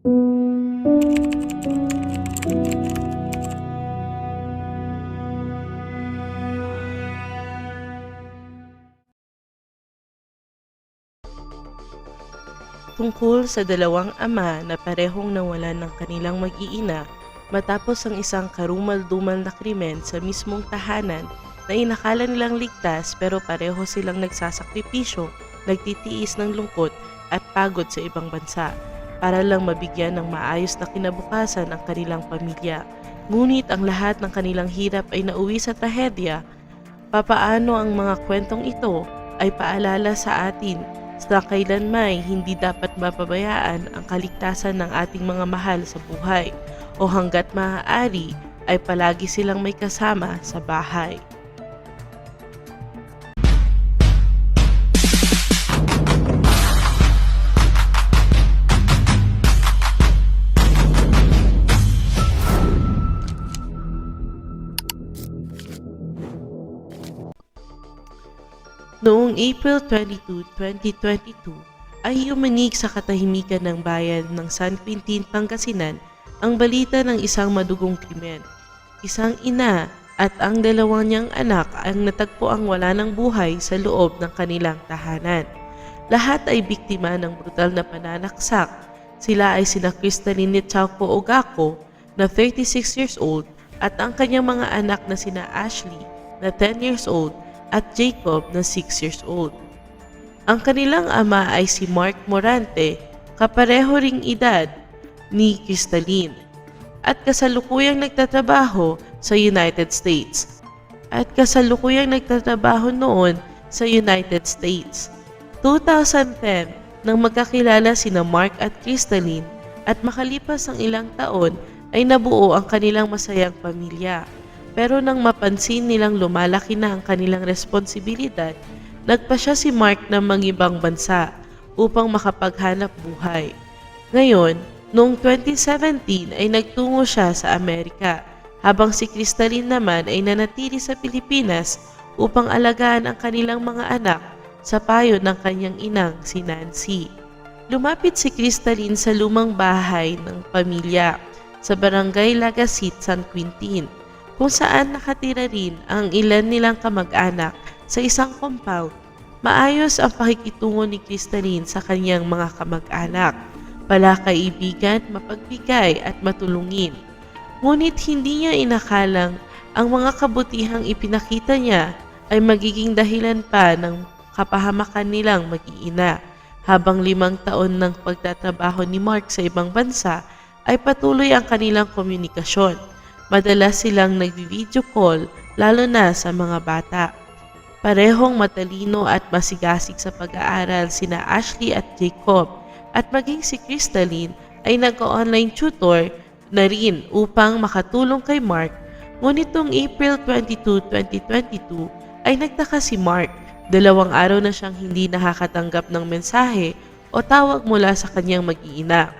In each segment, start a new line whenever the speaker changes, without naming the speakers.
tungkol sa dalawang ama na parehong nawalan ng kanilang mag-iina matapos ang isang karumal-dumal na krimen sa mismong tahanan na inakala nilang ligtas pero pareho silang nagsasakripisyo, nagtitiis ng lungkot at pagod sa ibang bansa para lang mabigyan ng maayos na kinabukasan ang kanilang pamilya. Ngunit ang lahat ng kanilang hirap ay nauwi sa trahedya. Papaano ang mga kwentong ito ay paalala sa atin sa kailanmay hindi dapat mapabayaan ang kaligtasan ng ating mga mahal sa buhay o hanggat maaari ay palagi silang may kasama sa bahay. Noong April 22, 2022, ay yumanig sa katahimikan ng bayan ng San Quintin, Pangasinan ang balita ng isang madugong krimen. Isang ina at ang dalawang niyang anak ang natagpo ang wala ng buhay sa loob ng kanilang tahanan. Lahat ay biktima ng brutal na pananaksak. Sila ay sina Crystalline Chauco Ogako na 36 years old at ang kanyang mga anak na sina Ashley na 10 years old at Jacob na 6 years old. Ang kanilang ama ay si Mark Morante, kapareho ring edad ni Crystalline at kasalukuyang nagtatrabaho sa United States at kasalukuyang nagtatrabaho noon sa United States. 2010 nang magkakilala sina Mark at Crystalline at makalipas ang ilang taon ay nabuo ang kanilang masayang pamilya. Pero nang mapansin nilang lumalaki na ang kanilang responsibilidad, nagpa siya si Mark ng mangibang bansa upang makapaghanap buhay. Ngayon, noong 2017 ay nagtungo siya sa Amerika, habang si Crystalline naman ay nanatili sa Pilipinas upang alagaan ang kanilang mga anak sa payo ng kanyang inang si Nancy. Lumapit si Crystalline sa lumang bahay ng pamilya sa barangay Lagasit, San Quintin kung saan nakatira rin ang ilan nilang kamag-anak sa isang compound. Maayos ang pakikitungo ni Crystalline sa kanyang mga kamag-anak, palakaibigan, mapagbigay at matulungin. Ngunit hindi niya inakalang ang mga kabutihang ipinakita niya ay magiging dahilan pa ng kapahamakan nilang mag-iina. Habang limang taon ng pagtatrabaho ni Mark sa ibang bansa, ay patuloy ang kanilang komunikasyon. Madalas silang nagvi-video call lalo na sa mga bata. Parehong matalino at masigasig sa pag-aaral sina Ashley at Jacob at maging si Crystalline ay nag-online tutor na rin upang makatulong kay Mark. Ngunit noong April 22, 2022 ay nagtaka si Mark. Dalawang araw na siyang hindi nakakatanggap ng mensahe o tawag mula sa kanyang mag-iina.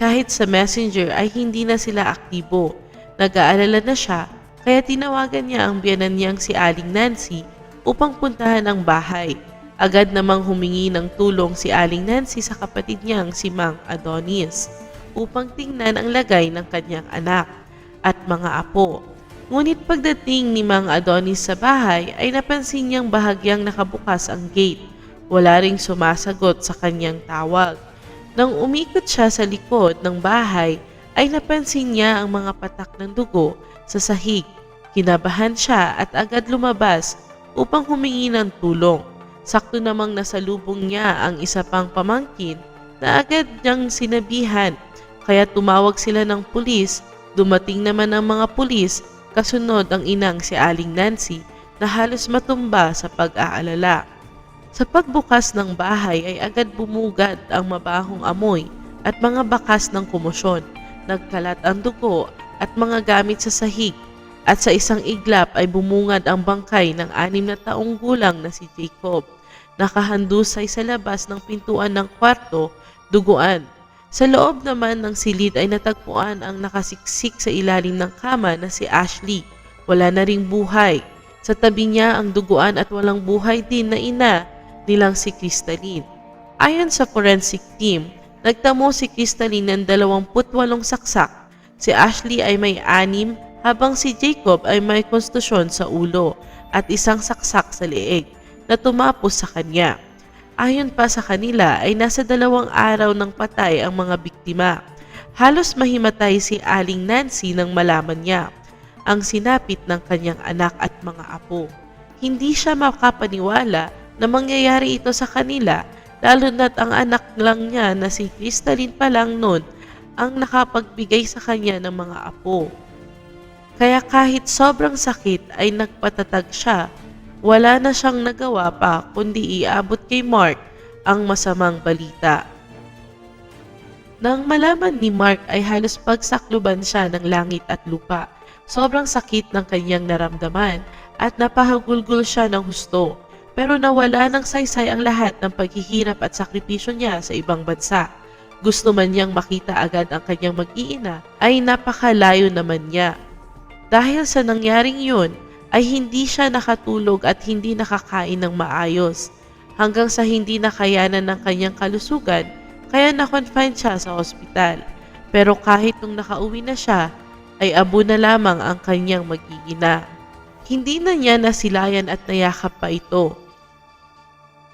Kahit sa messenger ay hindi na sila aktibo. Nag-aalala na siya kaya tinawagan niya ang biyanan niyang si Aling Nancy upang puntahan ang bahay. Agad namang humingi ng tulong si Aling Nancy sa kapatid niyang si Mang Adonis upang tingnan ang lagay ng kanyang anak at mga apo. Ngunit pagdating ni Mang Adonis sa bahay ay napansin niyang bahagyang nakabukas ang gate. Wala ring sumasagot sa kanyang tawag. Nang umikot siya sa likod ng bahay ay napansin niya ang mga patak ng dugo sa sahig. Kinabahan siya at agad lumabas upang humingi ng tulong. Sakto namang nasalubong niya ang isa pang pamangkin na agad niyang sinabihan kaya tumawag sila ng pulis. Dumating naman ang mga pulis kasunod ang inang si Aling Nancy na halos matumba sa pag-aalala. Sa pagbukas ng bahay ay agad bumugad ang mabahong amoy at mga bakas ng kumosyon. Nagkalat ang dugo at mga gamit sa sahig at sa isang iglap ay bumungad ang bangkay ng anim na taong gulang na si Jacob. Nakahandusay sa labas ng pintuan ng kwarto, duguan. Sa loob naman ng silid ay natagpuan ang nakasiksik sa ilalim ng kama na si Ashley. Wala na ring buhay. Sa tabi niya ang duguan at walang buhay din na ina nilang si Crystalline. Ayon sa forensic team, nagtamo si Crystalline ng 28 saksak. Si Ashley ay may anim habang si Jacob ay may kontusyon sa ulo at isang saksak sa leeg na tumapos sa kanya. Ayon pa sa kanila ay nasa dalawang araw ng patay ang mga biktima. Halos mahimatay si Aling Nancy nang malaman niya ang sinapit ng kanyang anak at mga apo. Hindi siya makapaniwala na mangyayari ito sa kanila lalo na't ang anak lang niya na si Crystalline pa lang noon ang nakapagbigay sa kanya ng mga apo. Kaya kahit sobrang sakit ay nagpatatag siya, wala na siyang nagawa pa kundi iabot kay Mark ang masamang balita. Nang malaman ni Mark ay halos pagsakluban siya ng langit at lupa. Sobrang sakit ng kanyang naramdaman at napahagulgol siya ng husto. Pero nawala ng saysay ang lahat ng paghihirap at sakripisyo niya sa ibang bansa. Gusto man niyang makita agad ang kanyang mag-iina ay napakalayo naman niya. Dahil sa nangyaring yun, ay hindi siya nakatulog at hindi nakakain ng maayos. Hanggang sa hindi nakayanan ng kanyang kalusugan, kaya na-confine siya sa ospital. Pero kahit nung nakauwi na siya, ay abo na lamang ang kanyang mag-iina. Hindi na niya nasilayan at nayakap pa ito.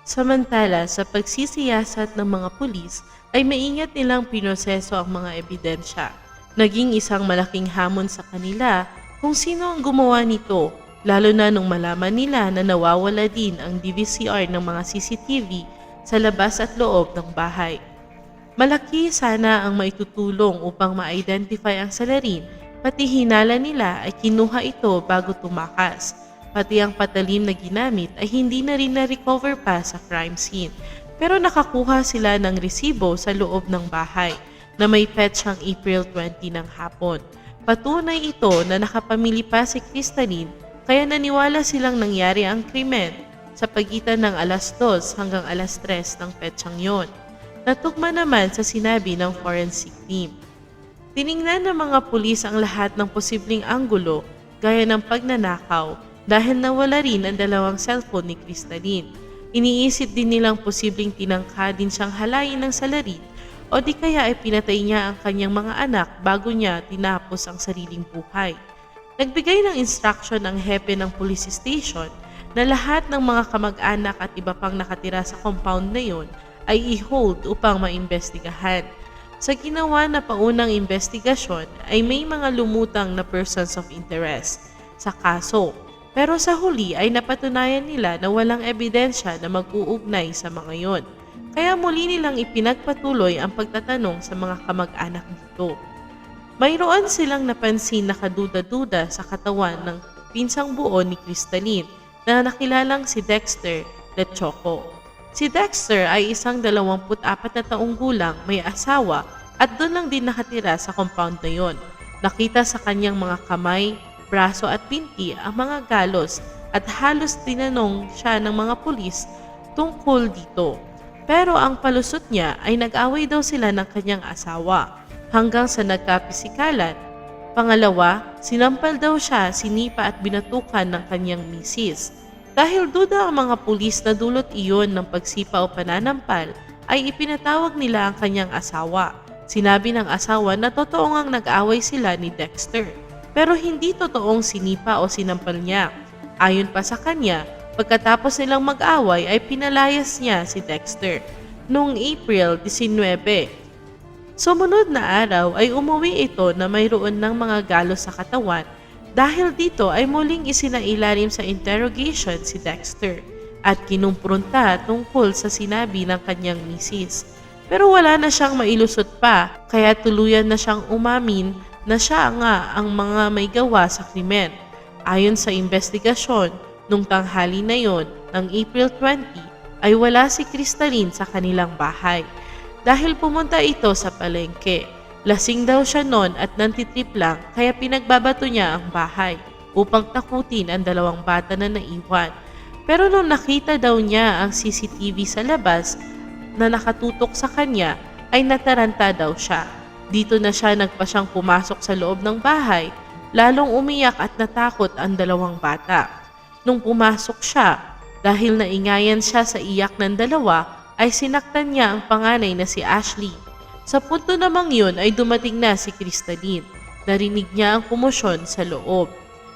Samantala, sa pagsisiyasat ng mga pulis, ay maingat nilang pinoseso ang mga ebidensya. Naging isang malaking hamon sa kanila kung sino ang gumawa nito, lalo na nung malaman nila na nawawala din ang DVCR ng mga CCTV sa labas at loob ng bahay. Malaki sana ang maitutulong upang ma-identify ang salarin, pati hinala nila ay kinuha ito bago tumakas. Pati ang patalim na ginamit ay hindi na rin na-recover pa sa crime scene. Pero nakakuha sila ng resibo sa loob ng bahay na may petsang April 20 ng hapon. Patunay ito na nakapamili pa si Crystalline kaya naniwala silang nangyari ang krimen sa pagitan ng alas 2 hanggang alas 3 ng petsang yon. Natugma naman sa sinabi ng forensic team. Tiningnan ng mga pulis ang lahat ng posibleng anggulo gaya ng pagnanakaw dahil nawala rin ang dalawang cellphone ni Crystalline. Iniisip din nilang posibleng tinangka din siyang halayin ng salarin o di kaya ay pinatay niya ang kanyang mga anak bago niya tinapos ang sariling buhay. Nagbigay ng instruction ang hepe ng police station na lahat ng mga kamag-anak at iba pang nakatira sa compound na yon ay i-hold upang maimbestigahan. Sa ginawa na paunang investigasyon ay may mga lumutang na persons of interest sa kaso. Pero sa huli ay napatunayan nila na walang ebidensya na mag-uugnay sa mga yon. Kaya muli nilang ipinagpatuloy ang pagtatanong sa mga kamag-anak nito. Mayroon silang napansin na kaduda-duda sa katawan ng pinsang buo ni Crystalline na nakilalang si Dexter Lechoco. Si Dexter ay isang 24 na taong gulang, may asawa at doon lang din nakatira sa compound na yon. Nakita sa kanyang mga kamay, braso at pinti ang mga galos at halos tinanong siya ng mga pulis tungkol dito. Pero ang palusot niya ay nag-away daw sila ng kanyang asawa hanggang sa nagkapisikalan. Pangalawa, sinampal daw siya, sinipa at binatukan ng kanyang misis. Dahil duda ang mga pulis na dulot iyon ng pagsipa o pananampal, ay ipinatawag nila ang kanyang asawa. Sinabi ng asawa na totoo ngang nag-away sila ni Dexter. Pero hindi totoong sinipa o sinampal niya. Ayon pa sa kanya, pagkatapos nilang mag-away ay pinalayas niya si Dexter. Noong April 19, Sumunod na araw ay umuwi ito na mayroon ng mga galos sa katawan dahil dito ay muling isinailalim sa interrogation si Dexter at kinumprunta tungkol sa sinabi ng kanyang misis. Pero wala na siyang mailusot pa kaya tuluyan na siyang umamin na siya nga ang mga may gawa sa krimen. Ayon sa investigasyon, nung tanghali na yon ng April 20 ay wala si Crystalline sa kanilang bahay dahil pumunta ito sa palengke. Lasing daw siya noon at nantitrip lang kaya pinagbabato niya ang bahay upang takutin ang dalawang bata na naiwan. Pero nung nakita daw niya ang CCTV sa labas na nakatutok sa kanya ay nataranta daw siya. Dito na siya nagpasyang pumasok sa loob ng bahay, lalong umiyak at natakot ang dalawang bata. Nung pumasok siya, dahil naingayan siya sa iyak ng dalawa, ay sinaktan niya ang panganay na si Ashley. Sa punto namang yun ay dumating na si Crystalline. Narinig niya ang kumosyon sa loob.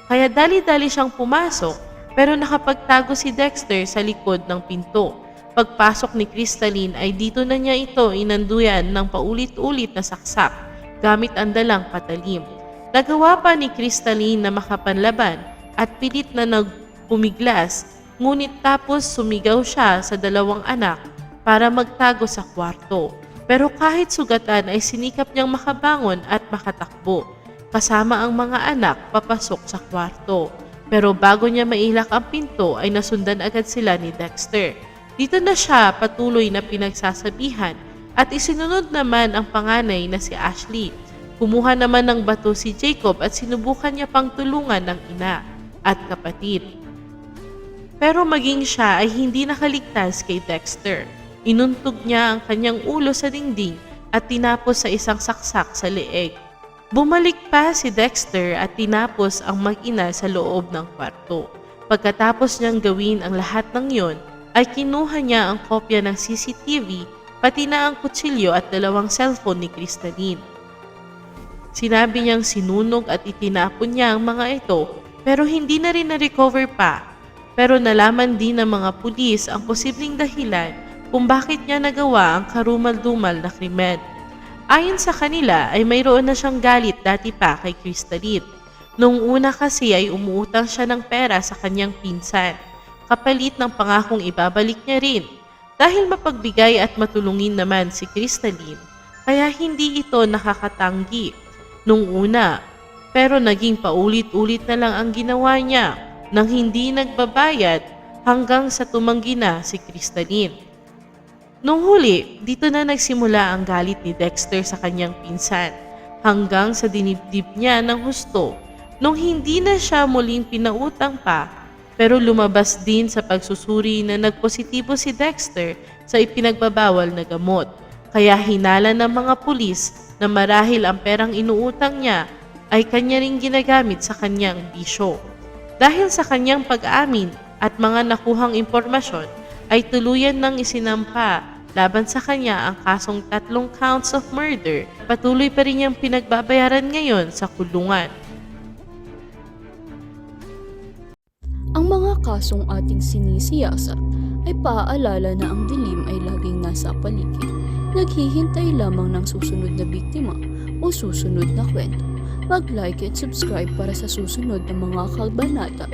Kaya dali-dali siyang pumasok pero nakapagtago si Dexter sa likod ng pinto. Pagpasok ni Crystalline ay dito na niya ito inanduyan ng paulit-ulit na saksak gamit ang dalang patalim. Nagawa pa ni Crystalline na makapanlaban at pilit na nagpumiglas ngunit tapos sumigaw siya sa dalawang anak para magtago sa kwarto. Pero kahit sugatan ay sinikap niyang makabangon at makatakbo kasama ang mga anak papasok sa kwarto. Pero bago niya mailak ang pinto ay nasundan agad sila ni Dexter. Dito na siya patuloy na pinagsasabihan at isinunod naman ang panganay na si Ashley. Kumuha naman ng bato si Jacob at sinubukan niya pang tulungan ng ina at kapatid. Pero maging siya ay hindi nakaligtas kay Dexter. Inuntog niya ang kanyang ulo sa dingding at tinapos sa isang saksak sa leeg. Bumalik pa si Dexter at tinapos ang mag-ina sa loob ng kwarto. Pagkatapos niyang gawin ang lahat ng yon, ay kinuha niya ang kopya ng CCTV pati na ang kutsilyo at dalawang cellphone ni Crystalline. Sinabi niyang sinunog at itinapon niya ang mga ito pero hindi na rin na-recover pa. Pero nalaman din ng mga pulis ang posibleng dahilan kung bakit niya nagawa ang karumal-dumal na krimen. Ayon sa kanila ay mayroon na siyang galit dati pa kay Crystalline. Noong una kasi ay umuutang siya ng pera sa kanyang pinsan, kapalit ng pangakong ibabalik niya rin. Dahil mapagbigay at matulungin naman si Crystalline, kaya hindi ito nakakatanggi nung una. Pero naging paulit-ulit na lang ang ginawa niya nang hindi nagbabayad hanggang sa tumanggi na si Crystalline. Nung huli, dito na nagsimula ang galit ni Dexter sa kanyang pinsan hanggang sa dinibdib niya ng husto nung hindi na siya muling pinautang pa pero lumabas din sa pagsusuri na nagpositibo si Dexter sa ipinagbabawal na gamot. Kaya hinala ng mga pulis na marahil ang perang inuutang niya ay kanya ring ginagamit sa kanyang bisyo. Dahil sa kanyang pag-amin at mga nakuhang impormasyon, ay tuluyan nang isinampa laban sa kanya ang kasong tatlong counts of murder. Patuloy pa rin niyang pinagbabayaran ngayon sa kulungan.
Ang mga kasong ating sinisiyasat ay paaalala na ang dilim ay laging nasa paligid. Naghihintay lamang ng susunod na biktima o susunod na kwento. Mag-like at subscribe para sa susunod na mga kalbanata